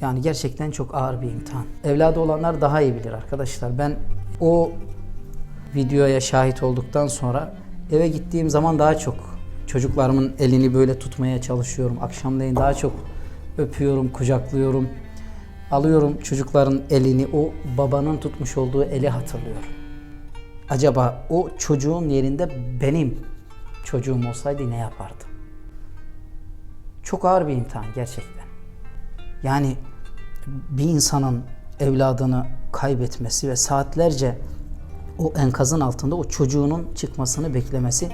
Yani gerçekten çok ağır bir imtihan. Evladı olanlar daha iyi bilir arkadaşlar. Ben o videoya şahit olduktan sonra eve gittiğim zaman daha çok çocuklarımın elini böyle tutmaya çalışıyorum. Akşamleyin daha çok öpüyorum, kucaklıyorum. Alıyorum çocukların elini, o babanın tutmuş olduğu eli hatırlıyorum. Acaba o çocuğun yerinde benim çocuğum olsaydı ne yapardım? Çok ağır bir imtihan gerçekten. Yani bir insanın evladını kaybetmesi ve saatlerce o enkazın altında o çocuğunun çıkmasını beklemesi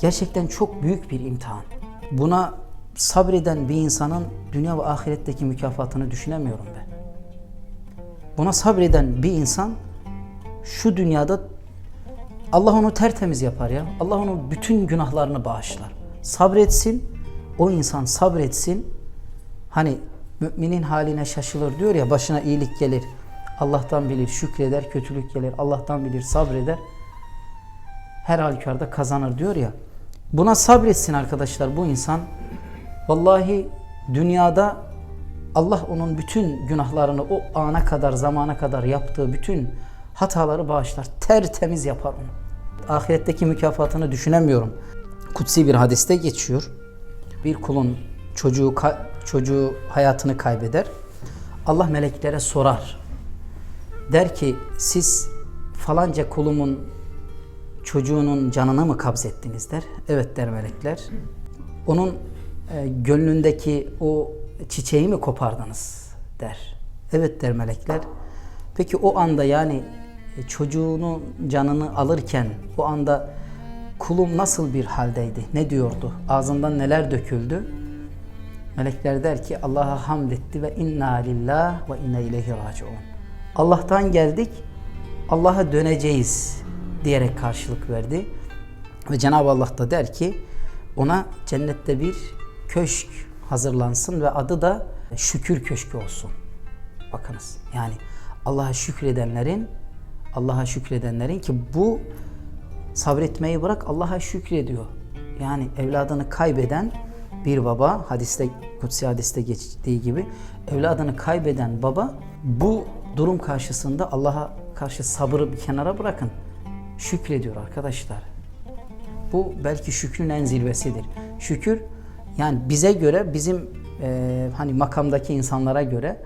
gerçekten çok büyük bir imtihan. Buna sabreden bir insanın dünya ve ahiretteki mükafatını düşünemiyorum ben. Buna sabreden bir insan şu dünyada Allah onu tertemiz yapar ya. Allah onun bütün günahlarını bağışlar. Sabretsin, o insan sabretsin. Hani müminin haline şaşılır diyor ya başına iyilik gelir. Allah'tan bilir, şükreder, kötülük gelir. Allah'tan bilir, sabreder. Her halükarda kazanır diyor ya. Buna sabretsin arkadaşlar bu insan. Vallahi dünyada Allah onun bütün günahlarını o ana kadar, zamana kadar yaptığı bütün hataları bağışlar. Tertemiz yapar onu. Ahiretteki mükafatını düşünemiyorum. Kutsi bir hadiste geçiyor. Bir kulun çocuğu çocuğu hayatını kaybeder. Allah meleklere sorar. Der ki siz falanca kulumun çocuğunun canını mı kabzettiniz der. Evet der melekler. Onun e, gönlündeki o çiçeği mi kopardınız der. Evet der melekler. Peki o anda yani e, çocuğunun canını alırken o anda kulum nasıl bir haldeydi? Ne diyordu? Ağzından neler döküldü? Melekler der ki Allah'a hamd etti ve inna lillah ve inna ileyhi raciun. Allah'tan geldik, Allah'a döneceğiz diyerek karşılık verdi. Ve Cenab-ı Allah da der ki ona cennette bir köşk hazırlansın ve adı da şükür köşkü olsun. Bakınız yani Allah'a şükredenlerin Allah'a şükredenlerin ki bu sabretmeyi bırak Allah'a şükrediyor. Yani evladını kaybeden bir baba hadiste kutsi hadiste geçtiği gibi evladını kaybeden baba bu durum karşısında Allah'a karşı sabrı bir kenara bırakın. Şükrediyor arkadaşlar. Bu belki şükrün en zirvesidir. Şükür yani bize göre bizim e, hani makamdaki insanlara göre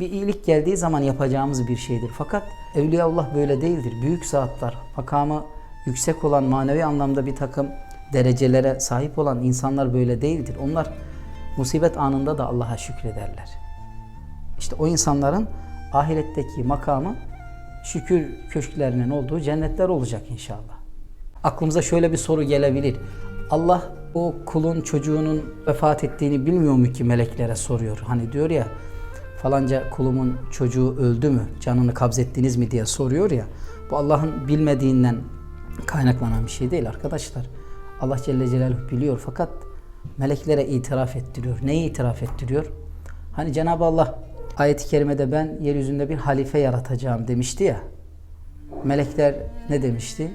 bir iyilik geldiği zaman yapacağımız bir şeydir. Fakat Evliyaullah böyle değildir. Büyük zatlar, makamı yüksek olan manevi anlamda bir takım derecelere sahip olan insanlar böyle değildir. Onlar musibet anında da Allah'a şükrederler. İşte o insanların ahiretteki makamı şükür köşklerinin olduğu cennetler olacak inşallah. Aklımıza şöyle bir soru gelebilir. Allah o kulun çocuğunun vefat ettiğini bilmiyor mu ki meleklere soruyor. Hani diyor ya falanca kulumun çocuğu öldü mü, canını kabzettiniz mi diye soruyor ya. Bu Allah'ın bilmediğinden kaynaklanan bir şey değil arkadaşlar. Allah Celle Celaluhu biliyor fakat meleklere itiraf ettiriyor. Neyi itiraf ettiriyor? Hani Cenab-ı Allah ayet-i kerimede ben yeryüzünde bir halife yaratacağım demişti ya. Melekler ne demişti?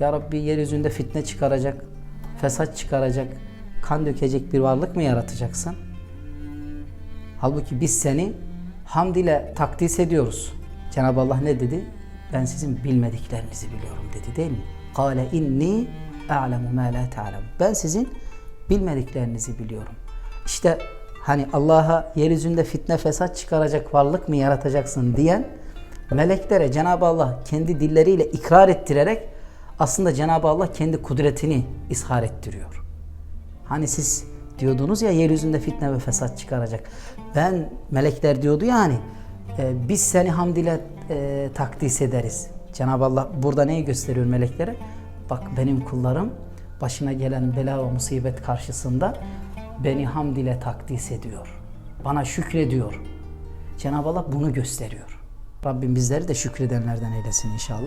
Ya Rabbi yeryüzünde fitne çıkaracak, fesat çıkaracak, kan dökecek bir varlık mı yaratacaksın? Halbuki biz seni hamd ile takdis ediyoruz. Cenab-ı Allah ne dedi? Ben sizin bilmediklerinizi biliyorum dedi değil mi? Kale inni a'lemu ma la ta'lem. Ben sizin bilmediklerinizi biliyorum. İşte hani Allah'a yeryüzünde fitne fesat çıkaracak varlık mı yaratacaksın diyen meleklere Cenab-ı Allah kendi dilleriyle ikrar ettirerek aslında Cenab-ı Allah kendi kudretini ishar ettiriyor. Hani siz diyordunuz ya yeryüzünde fitne ve fesat çıkaracak. Ben melekler diyordu ya hani e, biz seni hamd ile e, takdis ederiz. Cenab-ı Allah burada neyi gösteriyor meleklere? Bak benim kullarım başına gelen bela ve musibet karşısında beni hamd ile takdis ediyor. Bana şükrediyor. Cenab-ı Allah bunu gösteriyor. Rabbim bizleri de şükredenlerden eylesin inşallah.